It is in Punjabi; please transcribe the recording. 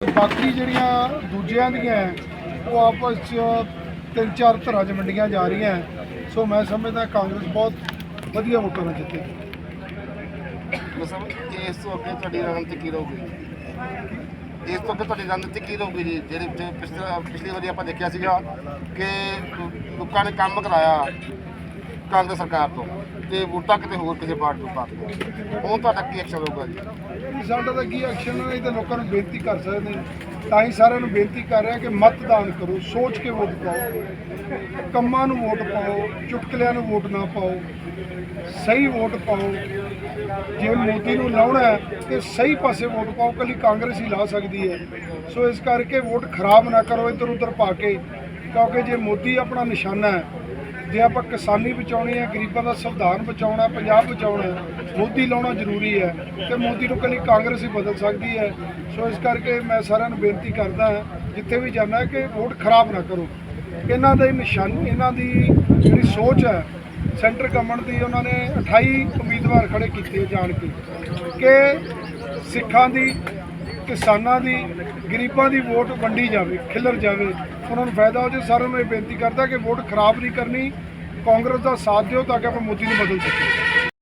ਬਾਕੀ ਜਿਹੜੀਆਂ ਦੂਜਿਆਂ ਦੀਆਂ ਉਹ ਆਪਸ 'ਚ ਤਿੰਨ ਚਾਰ ਧਰਾਂ 'ਚ ਵੰਡੀਆਂ ਜਾ ਰਹੀਆਂ ਸੋ ਮੈਂ ਸਮਝਦਾ ਕਾਂਗਰਸ ਬਹੁਤ ਵਧੀਆ ਵੋਟਾਂ ਨਾਲ ਜਿੱਤੇਗੀ ਮਤਲਬ ਇਸ ਤੋਂ ਅੱਗੇ ਤੁਹਾਡੀ ਰਣਨੀਤੀ ਕੀ ਰਹੂਗੀ? ਇਸ ਤੋਂ ਅੱਗੇ ਤੁਹਾਡੀ ਰਣਨੀਤੀ ਕੀ ਰਹੂਗੀ ਜੀ? ਜਿਹੜੇ ਜਿਹੜੇ ਪਿਛਲੇ ਪਿਛਲੀ ਵਾਰੀ ਆਪਾਂ ਦੇਖਿਆ ਸੀਗਾ ਕਿ ਲੋਕਾਂ ਨੇ ਕੰਮ ਕਰਾਇਆ। ਕਾਂਗਰਸ ਸਰਕਾਰ ਤੋਂ ਤੇ ਵੋਟਾਂ ਕਿਤੇ ਹੋਰ ਕਿਸੇ ਪਾਰਟੀ ਤੋਂ ਪਾ ਹੁਣ ਤੁਹਾਡਾ ਕੀ ਐਕਸ਼ਨ ਰਹੂਗਾ ਜੀ? ਸਾਡਾ ਤਾਂ ਕੀ ਐਕਸ਼ਨ ਹੈ ਇਹ ਤਾਂ ਲੋਕਾਂ ਨੂੰ ਬੇਨਤੀ ਕਰ ਸਕਦੇ ਤਾਂ ਹੀ ਸਾਰਿਆਂ ਨੂੰ ਬੇਨਤੀ ਕਰ ਰਿਹਾ ਕਿ ਮਤਦਾਨ ਕਰੋ, ਸੋਚ ਕੇ ਵੋਟ ਪਾਓ। ਕੰਮਾਂ ਨੂੰ ਵੋਟ ਪਾਓ, ਚੁਟਕਲਿਆਂ ਨੂੰ ਵੋਟ ਨਾ ਪਾਓ। ਸਹੀ ਵੋਟ ਪਾਓ। ਜੇ ਮੋਦੀ ਨੂੰ ਲਾਉਣਾ ਹੈ ਤੇ ਸਹੀ ਪਾਸੇ ਵੋਟ ਪਾਓ, ਕੱਲੀ ਕਾਂਗਰਸ ਹੀ ਲਾ ਸਕਦੀ ਹੈ। ਸੋ ਇਸ ਕਰਕੇ ਵੋਟ ਖਰਾਬ ਨਾ ਕਰੋ ਇੱਧਰ ਉੱਧਰ ਪਾ ਕੇ। ਕਿਉਂਕਿ ਜੇ ਮੋਦੀ ਆਪਣਾ ਨਿਸ਼ਾਨਾ ਹੈ ਜੇ ਆਪਾਂ ਕਿਸਾਨੀ ਬਚਾਉਣੀ ਹੈ, ਗਰੀਬਾਂ ਦਾ ਸੰਵਿਧਾਨ ਬਚਾਉਣਾ, ਪੰਜਾਬ ਬਚਾਉਣਾ ਮੋਦੀ ਲਾਉਣਾ ਜ਼ਰੂਰੀ ਹੈ ਤੇ ਮੋਦੀ ਨੂੰ ਕੱਲੀ ਕਾਂਗਰਸ ਹੀ ਬਦਲ ਸਕਦੀ ਹੈ। ਸੋ ਇਸ ਕਰਕੇ ਮੈਂ ਸਾਰਿਆਂ ਨੂੰ ਬੇਨਤੀ ਕਰਦਾ ਜਿੱਥੇ ਵੀ ਜਾਣਾ ਕਿ ਵੋਟ ਖਰਾਬ ਨਾ ਕਰੋ। ਇਹਨਾਂ ਦੇ ਨਿਸ਼ਾਨ, ਇਹਨਾਂ ਦੀ ਜਿਹੜੀ ਸੋਚ ਹੈ, ਸੈਂਟਰ ਗਵਰਨਮੈਂਟ ਦੀ ਉਹਨਾਂ ਨੇ 28 ਉਮੀਦਵਾਰ ਖੜੇ ਕੀਤੇ ਜਾਣ ਕੇ ਕਿ ਸਿੱਖਾਂ ਦੀ ਕਿਸਾਨਾਂ ਦੀ, ਗਰੀਬਾਂ ਦੀ ਵੋਟ ਵੰਡੀ ਜਾਵੇ, ਖਿਲਰ ਜਾਵੇ, ਉਹਨਾਂ ਨੂੰ ਫਾਇਦਾ ਹੋ ਜੇ ਸਾਰਿਆਂ ਨੂੰ ਇਹ ਬੇਨਤੀ ਕਰਦਾ ਕਿ ਵੋਟ ਖਰਾਬ ਨਹੀਂ ਕਰਨੀ, ਕਾਂਗਰਸ ਦਾ ਸਾਥ ਦਿਓ ਤਾਂ ਕਿ ਆਪਾਂ ਮੋਦੀ ਨੂੰ ਬਦਲ ਸਕੀਏ।